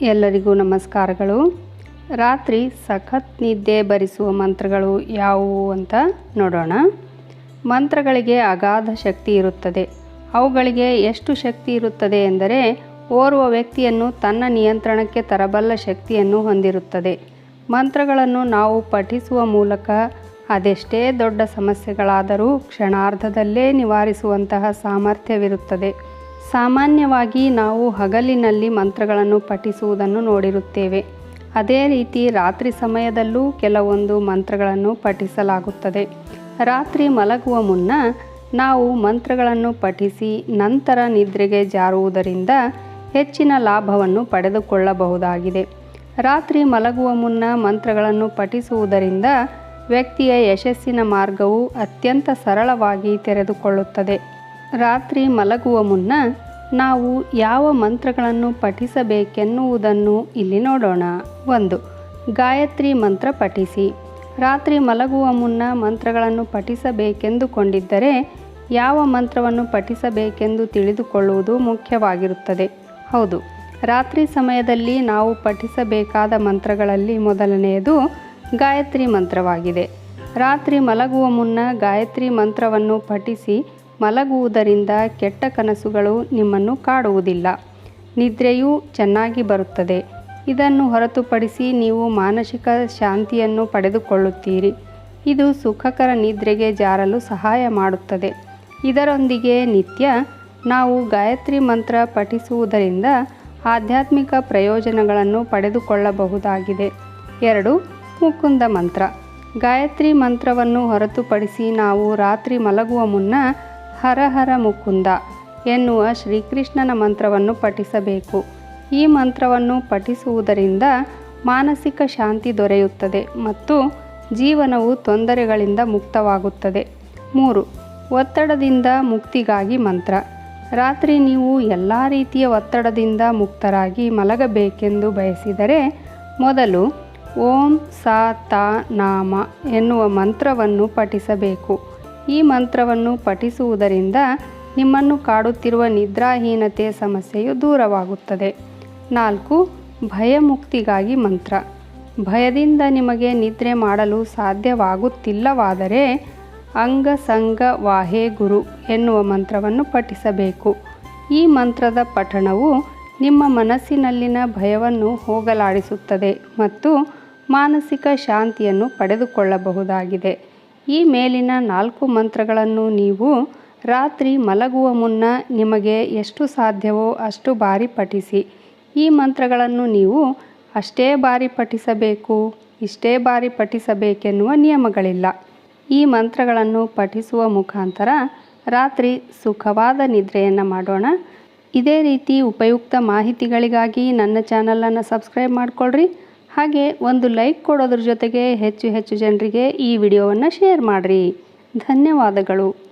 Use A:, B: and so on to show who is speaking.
A: ಎಲ್ಲರಿಗೂ ನಮಸ್ಕಾರಗಳು. ರಾತ್ರಿ ಸಖತ್ ನಿದ್ದೆ ಬರಿಸುವ ಮಂತ್ರಗಳು ಯಾವುವು ಅಂತ ನೋಡೋಣ. ಮಂತ್ರಗಳಿಗೆ ಅಗಾಧ ಶಕ್ತಿ ಇರುತ್ತದೆ. ಅವುಗಳಿಗೆ ಎಷ್ಟು ಶಕ್ತಿ ಇರುತ್ತದೆ ಎಂದರೆ ಓರ್ವ ವ್ಯಕ್ತಿಯನ್ನು ತನ್ನ ನಿಯಂತ್ರಣಕ್ಕೆ ತರಬಲ್ಲ ಶಕ್ತಿಯನ್ನು ಹೊಂದಿರುತ್ತದೆ. ಮಂತ್ರಗಳನ್ನು ನಾವು ಪಠಿಸುವ ಮೂಲಕ ಅದೆಷ್ಟೇ ದೊಡ್ಡ ಸಮಸ್ಯೆಗಳಾದರೂ ಕ್ಷಣಾರ್ಧದಲ್ಲೇ ನಿವಾರಿಸುವಂತಹ ಸಾಮರ್ಥ್ಯವಿರುತ್ತದೆ. ಸಾಮಾನ್ಯವಾಗಿ ನಾವು ಹಗಲಿನಲ್ಲಿ ಮಂತ್ರಗಳನ್ನು ಪಠಿಸುವುದನ್ನು ನೋಡಿರುತ್ತೇವೆ. ಅದೇ ರೀತಿ ರಾತ್ರಿ ಸಮಯದಲ್ಲೂ ಕೆಲವೊಂದು ಮಂತ್ರಗಳನ್ನು ಪಠಿಸಲಾಗುತ್ತದೆ. ರಾತ್ರಿ ಮಲಗುವ ಮುನ್ನ ನಾವು ಮಂತ್ರಗಳನ್ನು ಪಠಿಸಿ ನಂತರ ನಿದ್ರೆಗೆ ಜಾರುವುದರಿಂದ ಹೆಚ್ಚಿನ ಲಾಭವನ್ನು ಪಡೆದುಕೊಳ್ಳಬಹುದಾಗಿದೆ. ರಾತ್ರಿ ಮಲಗುವ ಮುನ್ನ ಮಂತ್ರಗಳನ್ನು ಪಠಿಸುವುದರಿಂದ ವ್ಯಕ್ತಿಯ ಯಶಸ್ಸಿನ ಮಾರ್ಗವು ಅತ್ಯಂತ ಸರಳವಾಗಿ ತೆರೆದುಕೊಳ್ಳುತ್ತದೆ. ರಾತ್ರಿ ಮಲಗುವ ಮುನ್ನ ನಾವು ಯಾವ ಮಂತ್ರಗಳನ್ನು ಪಠಿಸಬೇಕೆನ್ನುವುದನ್ನು ಇಲ್ಲಿ ನೋಡೋಣ. ಒಂದು, ಗಾಯತ್ರಿ ಮಂತ್ರ ಪಠಿಸಿ. ರಾತ್ರಿ ಮಲಗುವ ಮುನ್ನ ಮಂತ್ರಗಳನ್ನು ಪಠಿಸಬೇಕೆಂದುಕೊಂಡಿದ್ದರೆ ಯಾವ ಮಂತ್ರವನ್ನು ಪಠಿಸಬೇಕೆಂದು ತಿಳಿದುಕೊಳ್ಳುವುದು ಮುಖ್ಯವಾಗಿರುತ್ತದೆ. ಹೌದು, ರಾತ್ರಿ ಸಮಯದಲ್ಲಿ ನಾವು ಪಠಿಸಬೇಕಾದ ಮಂತ್ರಗಳಲ್ಲಿ ಮೊದಲನೆಯದು ಗಾಯತ್ರಿ ಮಂತ್ರವಾಗಿದೆ. ರಾತ್ರಿ ಮಲಗುವ ಮುನ್ನ ಗಾಯತ್ರಿ ಮಂತ್ರವನ್ನು ಪಠಿಸಿ ಮಲಗುವುದರಿಂದ ಕೆಟ್ಟ ಕನಸುಗಳು ನಿಮ್ಮನ್ನು ಕಾಡುವುದಿಲ್ಲ. ನಿದ್ರೆಯೂ ಚೆನ್ನಾಗಿ ಬರುತ್ತದೆ. ಇದನ್ನು ಹೊರತುಪಡಿಸಿ ನೀವು ಮಾನಸಿಕ ಶಾಂತಿಯನ್ನು ಪಡೆದುಕೊಳ್ಳುತ್ತೀರಿ. ಇದು ಸುಖಕರ ನಿದ್ರೆಗೆ ಜಾರಲು ಸಹಾಯ ಮಾಡುತ್ತದೆ. ಇದರೊಂದಿಗೆ ನಿತ್ಯ ನಾವು ಗಾಯತ್ರಿ ಮಂತ್ರ ಪಠಿಸುವುದರಿಂದ ಆಧ್ಯಾತ್ಮಿಕ ಪ್ರಯೋಜನಗಳನ್ನು ಪಡೆದುಕೊಳ್ಳಬಹುದಾಗಿದೆ. ಎರಡು, ಮುಕುಂದ ಮಂತ್ರ. ಗಾಯತ್ರಿ ಮಂತ್ರವನ್ನು ಹೊರತುಪಡಿಸಿ ನಾವು ರಾತ್ರಿ ಮಲಗುವ ಮುನ್ನ ಹರ ಹರ ಮುಕುಂದ ಎನ್ನುವ ಶ್ರೀಕೃಷ್ಣನ ಮಂತ್ರವನ್ನು ಪಠಿಸಬೇಕು. ಈ ಮಂತ್ರವನ್ನು ಪಠಿಸುವುದರಿಂದ ಮಾನಸಿಕ ಶಾಂತಿ ದೊರೆಯುತ್ತದೆ ಮತ್ತು ಜೀವನವು ತೊಂದರೆಗಳಿಂದ ಮುಕ್ತವಾಗುತ್ತದೆ. ಮೂರು, ಒತ್ತಡದಿಂದ ಮುಕ್ತಿಗಾಗಿ ಮಂತ್ರ. ರಾತ್ರಿ ನೀವು ಎಲ್ಲ ರೀತಿಯ ಒತ್ತಡದಿಂದ ಮುಕ್ತರಾಗಿ ಮಲಗಬೇಕೆಂದು ಬಯಸಿದರೆ ಮೊದಲು ಓಂ ಸಾ ತಾ ನಾಮ ಎನ್ನುವ ಮಂತ್ರವನ್ನು ಪಠಿಸಬೇಕು. ಈ ಮಂತ್ರವನ್ನು ಪಠಿಸುವುದರಿಂದ ನಿಮ್ಮನ್ನು ಕಾಡುತ್ತಿರುವ ನಿದ್ರಾಹೀನತೆ ಸಮಸ್ಯೆಯು ದೂರವಾಗುತ್ತದೆ. ನಾಲ್ಕು, ಭಯಮುಕ್ತಿಗಾಗಿ ಮಂತ್ರ. ಭಯದಿಂದ ನಿಮಗೆ ನಿದ್ರೆ ಮಾಡಲು ಸಾಧ್ಯವಾಗುತ್ತಿಲ್ಲವಾದರೆ ಅಂಗಸಂಗ ವಾಹೇ ಗುರು ಎನ್ನುವ ಮಂತ್ರವನ್ನು ಪಠಿಸಬೇಕು. ಈ ಮಂತ್ರದ ಪಠಣವು ನಿಮ್ಮ ಮನಸ್ಸಿನಲ್ಲಿನ ಭಯವನ್ನು ಹೋಗಲಾಡಿಸುತ್ತದೆ ಮತ್ತು ಮಾನಸಿಕ ಶಾಂತಿಯನ್ನು ಪಡೆದುಕೊಳ್ಳಬಹುದಾಗಿದೆ. ಈ ಮೇಲಿನ ನಾಲ್ಕು ಮಂತ್ರಗಳನ್ನು ನೀವು ರಾತ್ರಿ ಮಲಗುವ ಮುನ್ನ ನಿಮಗೆ ಎಷ್ಟು ಸಾಧ್ಯವೋ ಅಷ್ಟು ಬಾರಿ ಪಠಿಸಿ ಈ ಮಂತ್ರಗಳನ್ನು ನೀವು ಅಷ್ಟೇ ಬಾರಿ ಪಠಿಸಬೇಕು ಇಷ್ಟೇ ಬಾರಿ ಪಠಿಸಬೇಕೆನ್ನುವ ನಿಯಮಗಳಿಲ್ಲ. ಈ ಮಂತ್ರಗಳನ್ನು ಪಠಿಸುವ ಮುಖಾಂತರ ರಾತ್ರಿ ಸುಖವಾದ ನಿದ್ರೆಯನ್ನು ಮಾಡೋಣ. ಇದೇ ರೀತಿ ಉಪಯುಕ್ತ ಮಾಹಿತಿಗಳಿಗಾಗಿ ನನ್ನ ಚಾನಲನ್ನು ಸಬ್ಸ್ಕ್ರೈಬ್ ಮಾಡಿಕೊಳ್ಳ್ರಿ ಹಾಗೆ ಒಂದು ಲೈಕ್ ಕೊಡೋದ್ರ ಜೊತೆಗೆ ಹೆಚ್ಚು ಹೆಚ್ಚು ಜನರಿಗೆ ಈ ವಿಡಿಯೋವನ್ನು ಶೇರ್ ಮಾಡಿರಿ. ಧನ್ಯವಾದಗಳು.